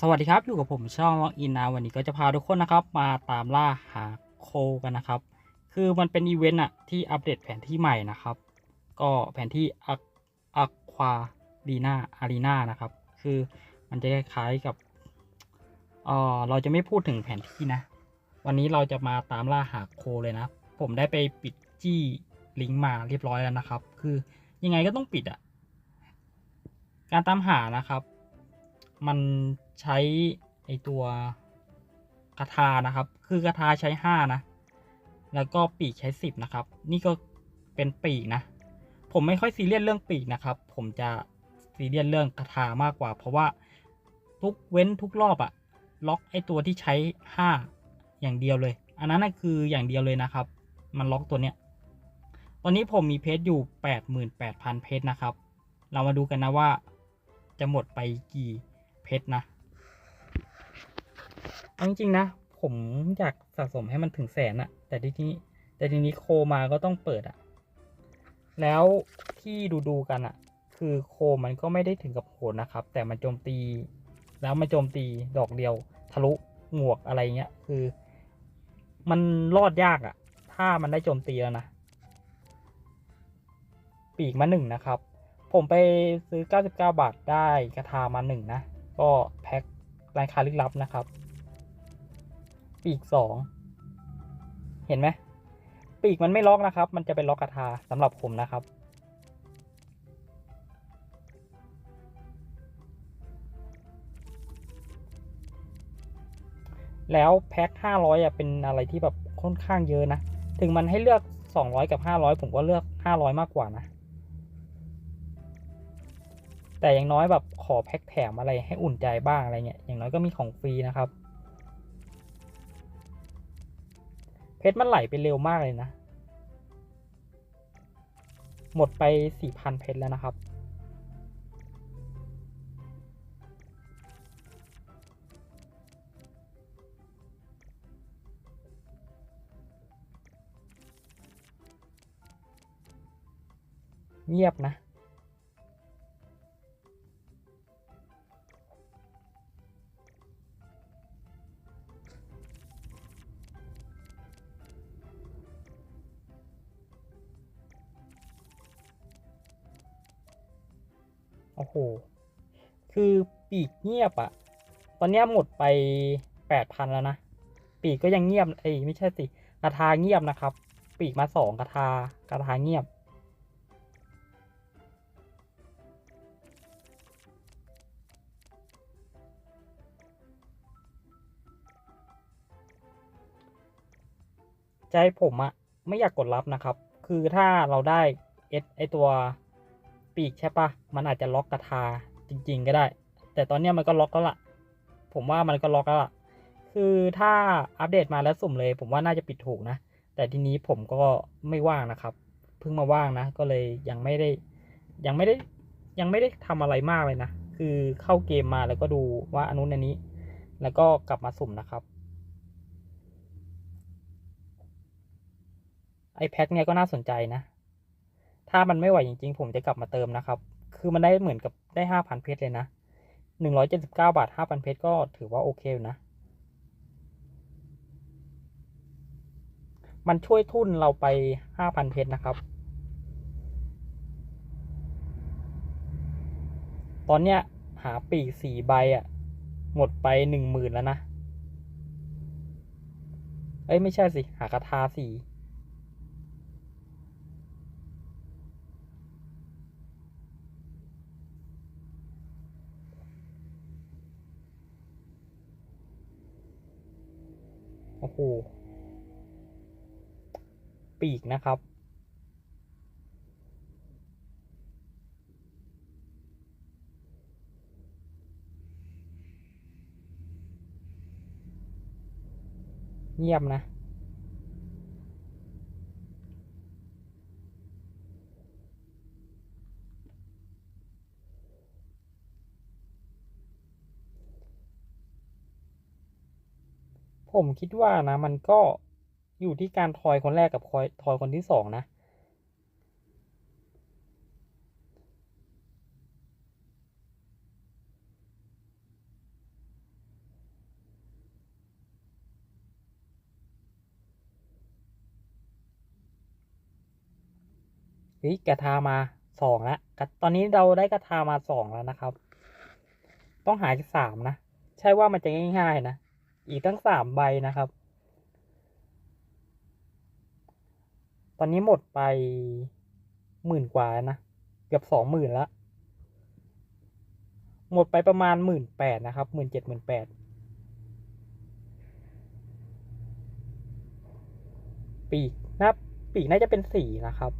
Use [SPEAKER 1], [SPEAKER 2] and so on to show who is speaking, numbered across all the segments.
[SPEAKER 1] สวัสดีครับ อยู่กับผมช่องอินนะวันนี้ก็จะพาทุกคนนะครับ มาตามล่าหาโคกันนะครับ คือมันเป็นอีเวนต์อะที่อัปเดตแผนที่ใหม่นะครับ ก็แผนที่อัอัควาดีนาอารีนานะครับ คือมันจะคล้ายกับเออเราจะไม่พูดถึงแผนที่นะ วันนี้เราจะมาตามล่าหาโคเลยนะ ผมได้ไปปิดจี้ลิงก์มาเรียบร้อยแล้วนะครับ คือยังไงก็ต้องปิดอะการตามหานะครับ มัน ใช้ไอตัวคาถานะครับ คือกระทาใช้ห้านะ แล้วก็ปีกใช้สิบนะครับ นี่ก็เป็นปีกนะ ผมไม่ค่อยซีเรียสเรื่องปีกนะครับ ผมจะซีเรียสเรื่องคาถามากกว่า เพราะว่าทุกเว้นทุกรอบอะล็อกไอตัวที่ใช้ห้าอย่างเดียวเลย อันนั้นนะคืออย่างเดียวเลยนะครับ มันล็อกตัวเนี้ย ตอนนี้ผมมีเพจอยู่แปดหมื่นแปดพันเพจนะครับ เรามาดูกันนะว่าจะหมดไปกี่เพชรนะ เอาจริงนะ ผมอยากสะสมให้มันถึงแสนอะแต่ทีนี้ แต่ทีนี้โคมาก็ต้องเปิดอะแล้วที่ดูๆกันอะคือโคมันก็ไม่ได้ถึงกับโหดนะครับ แต่มันโจมตี แล้วมาโจมตีดอกเดียว ทะลุหมวกอะไรเงี้ย คือ มันรอดยากอะถ้ามันได้โจมตีแล้วนะ ปีกมาหนึ่งนะครับ ผมไปซื้อ 99 บาทได้กระทามาหนึ่งนะ ก็แพ็ครายคาลึกลับนะครับ ปีกสองเห็นไหมปีกมันไม่ล็อกนะครับ มันจะเป็นล็อกกระทาสำหรับผมนะครับ แล้วแพ็ค500อะเป็นอะไรที่แบบค่อนข้างเยอะนะ ถึงมันให้เลือก 200 กับ 500 ผมก็เลือก 500 มากกว่านะ แต่อย่างน้อยแบบขอแพ็คแถมอะไรให้อุ่นใจบ้างอะไรเงี้ย อย่างน้อยก็มีของฟรีนะครับ เพชรมันไหลไปเร็วมากเลยนะ หมดไปสี่พันเพชรแล้วนะครับ เงียบนะ คือปีกเงียบอะตอนนี้หมดไปแปดพันแล้วนะ ปีกก็ยังเงียบเอ้ยไม่ใช่สิกระทาเงียบนะครับ ปีกมาสองกระทากระทาเงียบ ใจผมอะไม่อยากกดรับนะครับ คือถ้าเราได้เอสไอตัว ปีกใช่ปะมันอาจจะล็อกกระทาจริง ๆ ก็ได้ แต่ตอนนี้มันก็ล็อกแล้วล่ะ ผมว่ามันก็ล็อกแล้วล่ะ คือถ้าอัปเดตมาแล้วสุ่มเลย ผมว่าน่าจะปิดถูกนะ แต่ทีนี้ผมก็ไม่ว่างนะครับ เพิ่งมาว่างนะ ก็เลยยังไม่ได้ ยังไม่ได้ยังไม่ได้ทำอะไรมากเลยนะ คือเข้าเกมมาแล้วก็ดูว่าอนนู้นอันนี้ แล้วก็กลับมาสุ่มนะครับไอแพ็คเนี่ยก็น่าสนใจนะ ถ้ามันไม่ไหวจริงๆ ผมจะกลับมาเติมนะครับ คือมันได้เหมือนกับได้ห้าพันเพชรเลยนะหนึ่งร้อยเจ็ดสิบเก้าบาทห้าพันเพชรก็ถือว่าโอเคนะ มันช่วยทุนเราไปห้าพันเพชรนะครับ ตอนเนี้ยหาปีกสี่ใบอะ่ะ หมดไปหนึ่งหมื่นแล้วนะ เอ้ย ไม่ใช่สิ หากระทาสี่ โห ปีกนะครับ เงียบนะ ผมคิดว่านะมันก็อยู่ที่การทอยคนแรกกับทอยทอยคนที่สองนะ เฮ้ยกระทามาสองแล้วตอนนี้เราได้กระทามาสองแล้วนะครับ ต้องหาอีกสามนะ ใช่ว่ามันจะง่ายๆนะ อีกตั้งสามใบนะครับ ตอนนี้หมดไปหมื่นกว่านะ เกือบสองหมื่นแล้วหมดไปประมาณหมื่นแปดนะครับหมื่นเจ็ดหมื่นแปดปีกนะปีกน่าจะเป็นสีนะครับ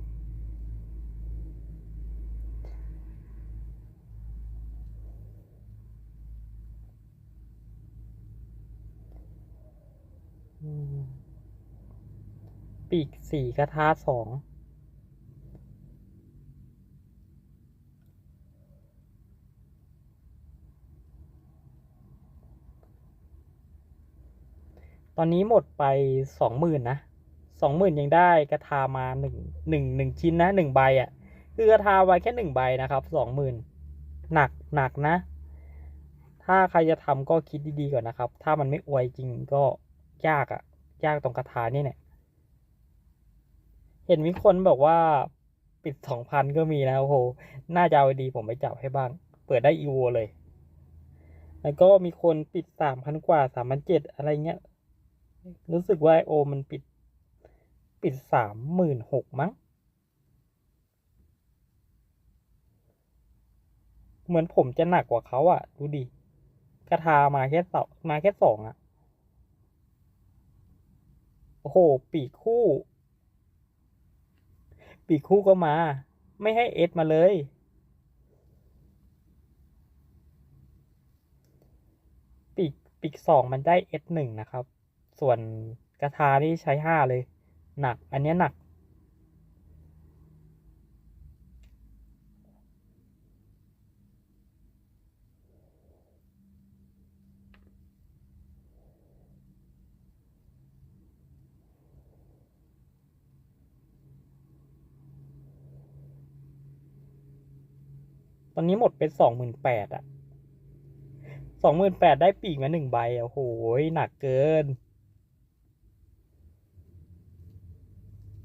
[SPEAKER 1] ปีกสี่กระทาสองตอนนี้หมดไปสองหมื่นนะสองหมื่นยังได้กระทามาหนึ่งหนึ่งหนึ่งชิ้นนะหนึ่งใบอะ่ะ คือกระทาไว้แค่หนึ่งใบนะครับสองหมื่นหนักหนักนะ ถ้าใครจะทำก็คิดดีๆก่อนนะครับ ถ้ามันไม่อวยจริงก็ ยากอะ่ะยากตรงกระทานี่เนี่ย เห็นมีคนบอกว่าปิดสองพันก็มีนะโอ้โห น่าจะเอาดีผมไปจับให้บ้าง เปิดได้อีโวเลย แล้วก็มีคนปิดสามพันกว่าสามพันเจ็ดอะไรเงี้ย รู้สึกว่าโอมันปิด ปิดสามหมื่นหกมั้ง เหมือนผมจะหนักกว่าเขาอะดูดิกระทามาแค่สองมาแค่สองอะ โอ้โห ปีกคู่ ปีกคู่ก็มา ไม่ให้เอสมาเลย ปีกปีกสองมันได้เอสหนึ่งนะครับ ส่วนกระทานี่ใช้ห้าเลย หนัก อันนี้หนัก ตอนนี้หมดเป็นสองหมื่นแปดอะสองหมื่นแปดได้ปีกมาหนึ่งใบอะโอ้โหหนักเกิน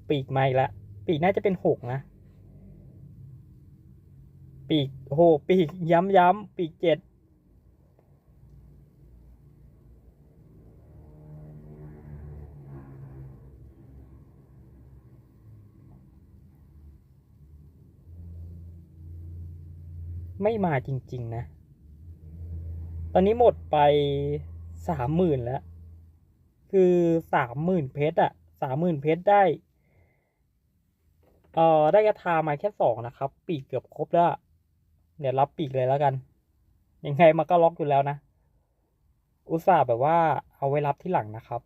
[SPEAKER 1] ปีกไม่ละ ปีกน่าจะเป็นหกนะ ปีกโอ้โหปีกย้ำย้ำปีกเจ็ด ไม่มาจริง ๆ นะ ตอนนี้หมดไปสามหมื่นแล้ว คือสามหมื่นเพชรอะสามหมื่นเพชรได้ เอ่อ ได้กระทามาแค่สองนะครับ ปีกเกือบครบแล้ว เดี๋ยวรับปีกเลยแล้วกัน ยังไงมันก็ล็อกอยู่แล้วนะ อุตส่าห์แบบว่าเอาไว้รับที่หลังนะครับ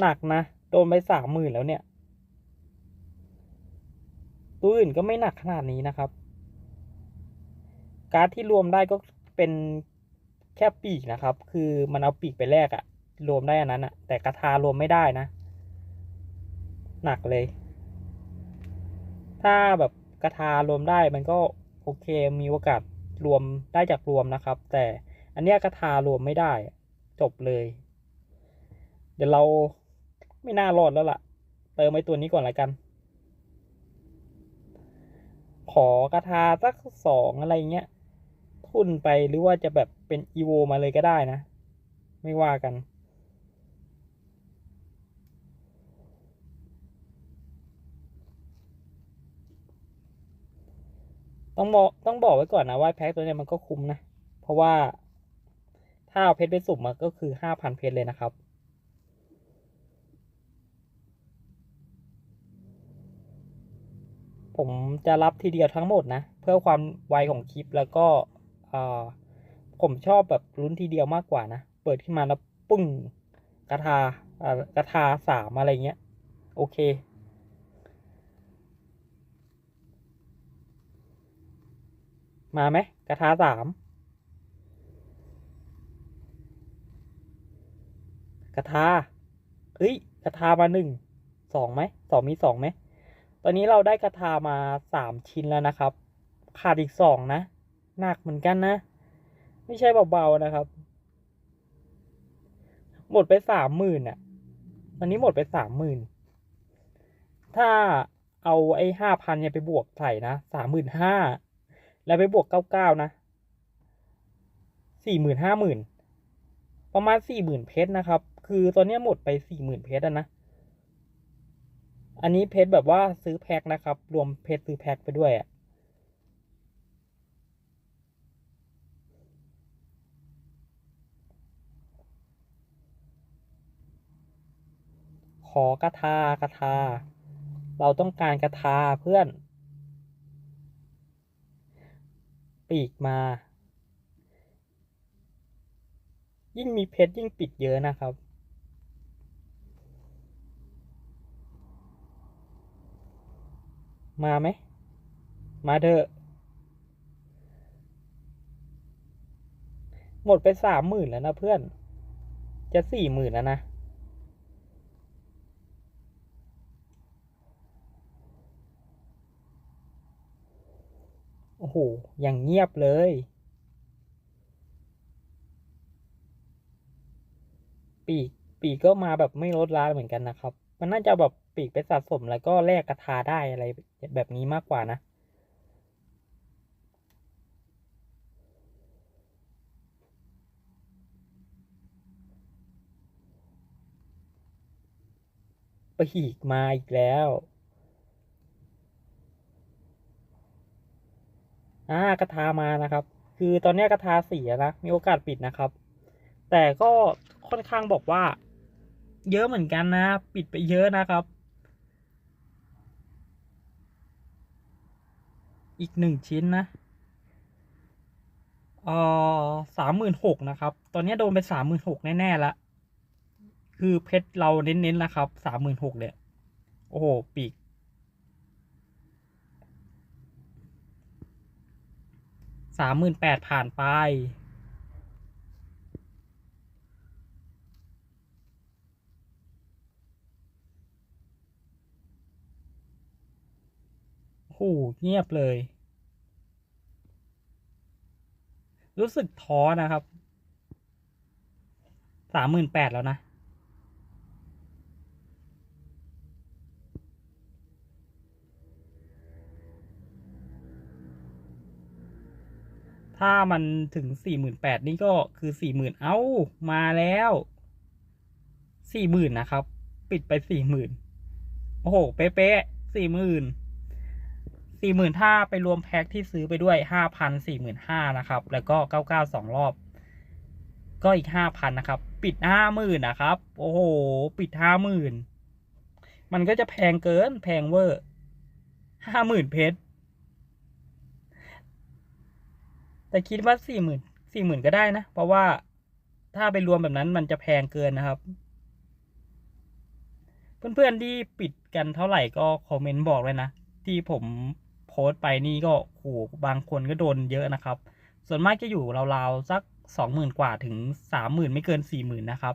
[SPEAKER 1] หนักนะ โดนไปสามหมื่นแล้วเนี่ย ตัวอื่นก็ไม่หนักขนาดนี้นะครับ การ์ดที่รวมได้ก็เป็นแค่ปีกนะครับ คือมันเอาปีกไปแลกอะรวมได้อันนั้นอะแต่กระทารวมไม่ได้นะ หนักเลย ถ้าแบบกระทารวมได้มันก็โอเคมีโอกาสรวมได้จากรวมนะครับ แต่อันเนี้ยกระทารวมไม่ได้จบเลย เดี๋ยวเราไม่น่ารอดแล้วล่ะ เติมไอ้ตัวนี้ก่อนละกัน ขอกระทาสักสองอะไรเงี้ย ทุนไปหรือว่าจะแบบเป็นอีโวมาเลยก็ได้นะ ไม่ว่ากัน ต้องบอกต้องบอกไว้ก่อนนะว่าแพ็คตัวเนี้ยมันก็คุ้มนะ เพราะว่าถ้าเอาเพชรไปสุ่มมันก็คือห้าพันเพชรเลยนะครับ ผมจะรับทีเดียวทั้งหมดนะ เพื่อความไวของคลิปแล้วก็ผมชอบแบบลุ้นทีเดียวมากกว่านะ เปิดขึ้นมาแล้วปึ้งกระทาอ่ากระทาสามอะไรเงี้ย โอเค มาไหมกระทาสามกระทาเฮ้ยกระทามาหนึ่งสองไหมสองมีสองไหม ตอนนี้เราได้กระทามาสามชิ้นแล้วนะครับ ขาดอีกสองนะ หนักเหมือนกันนะ ไม่ใช่เบาๆนะครับ หมดไปสามหมื่นอะอนนี้หมดไปสามหมื่น ถ้าเอาไอ้ห้าพันเนี่ยไปบวกใส่นะสามหมื่นห้า แล้วไปบวกเก้าเก้านะสี่หมื่นห้าหมื่น ประมาณสี่หมื่นเพชรนะครับ คือตอนนี้หมดไปสี่หมื่นเพชรอะนะ อันนี้เพชรแบบว่าซื้อแพ็คนะครับ รวมเพชรซื้อแพ็คไปด้วยอะขอกระทากระทา เราต้องการกระทาเพื่อน ปีกมา ยิ่งมีเพชรยิ่งปิดเยอะนะครับ มาไหม มาเถอะ หมดไปสามหมื่นแล้วนะเพื่อน จะสี่หมื่นแล้วนะ โอ้โห อย่างเงียบเลยปีกปีกก็มาแบบไม่ลดละเหมือนกันนะครับ มันน่าจะแบบ ปีกไปสะสมแล้วก็แลกกระทาได้อะไรแบบนี้มากกว่านะ ปีกมาอีกแล้วอ่ากระทามานะครับ คือตอนนี้กระทาเสียนะ มีโอกาสปิดนะครับ แต่ก็ค่อนข้างบอกว่า เยอะเหมือนกันนะ ปิดไปเยอะนะครับ อีกหนึ่งชิ้นนะเออสามหมื่นหกนะครับ ตอนนี้โดนไปสามหมื่นหกแน่ๆละคือเพชรเราเน้นๆนะครับสามหมื่นหกเนี่ย โอ้โห ปีก สามหมื่นแปดผ่านไปโอ้เงียบเลย รู้สึกท้อนะครับสามหมื่นแปดแล้วนะ ถ้ามันถึงสี่หมื่นแปดนี่ก็คือสี่หมื่นเอ้า มาแล้วสี่หมื่นนะครับ ปิดไปสี่หมื่นโอ้โห เป๊ะๆสี่หมื่น สี่หมื่นถ้าไปรวมแพ็คที่ซื้อไปด้วยห้าพันสี่หมื่นห้านะครับ แล้วก็เก้าเก้าสองรอบ ก็อีกห้าพันนะครับ ปิดห้าหมื่นนะครับ โอ้โห ปิดห้าหมื่นมันก็จะแพงเกินแพงเวอร์ห้าหมื่นเพชรแต่คิดว่าสี่หมื่นสี่หมื่นก็ได้นะ เพราะว่าถ้าไปรวมแบบนั้นมันจะแพงเกินนะครับ เพื่อนๆที่ปิดกันเท่าไหร่ก็คอมเมนต์บอกเลยนะ ที่ผม โพสต์ไปนี่ก็โหบางคนก็โดนเยอะนะครับ ส่วนมากจะอยู่ราวๆสักสองหมื่นกว่าถึงสามหมื่นไม่เกินสี่หมื่นนะครับ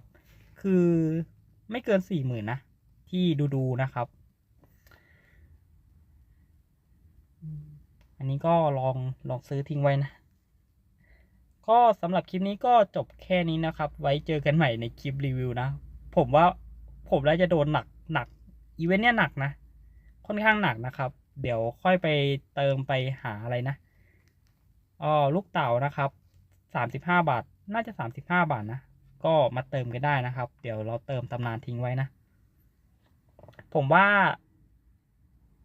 [SPEAKER 1] คือไม่เกินสี่หมื่นนะ ที่ดูๆนะครับ อันนี้ก็ลองลองซื้อทิ้งไว้นะ ก็สำหรับคลิปนี้ก็จบแค่นี้นะครับ ไว้เจอกันใหม่ในคลิปรีวิวนะ ผมว่าผมน่าจะโดนหนักหนักอีเวนต์เนี้ยหนักนะ ค่อนข้างหนักนะครับ เดี๋ยวค่อยไปเติมไปหาอะไรนะอ๋อลูกเต่านะครับสามสิบห้าบาท น่าจะสามสิบห้าบาทนะ ก็มาเติมกันได้นะครับ เดี๋ยวเราเติมตำนานทิ้งไว้นะ ผมว่า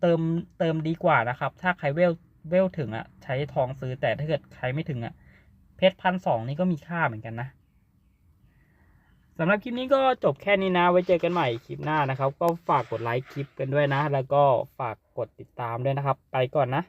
[SPEAKER 1] เติมเติมดีกว่านะครับ ถ้าใครเวลเวลถึงอะ ใช้ทองซื้อแต่ถ้าเกิดใครไม่ถึงอะ เพชรพันสองนี่ก็มีค่าเหมือนกันนะสำหรับคลิปนี้ก็จบแค่นี้นะ ไว้เจอกันใหม่คลิปหน้านะครับ ก็ฝากกดไลค์คลิปกันด้วยนะ แล้วก็ฝาก กดติดตามด้วยนะครับ ไปก่อนนะ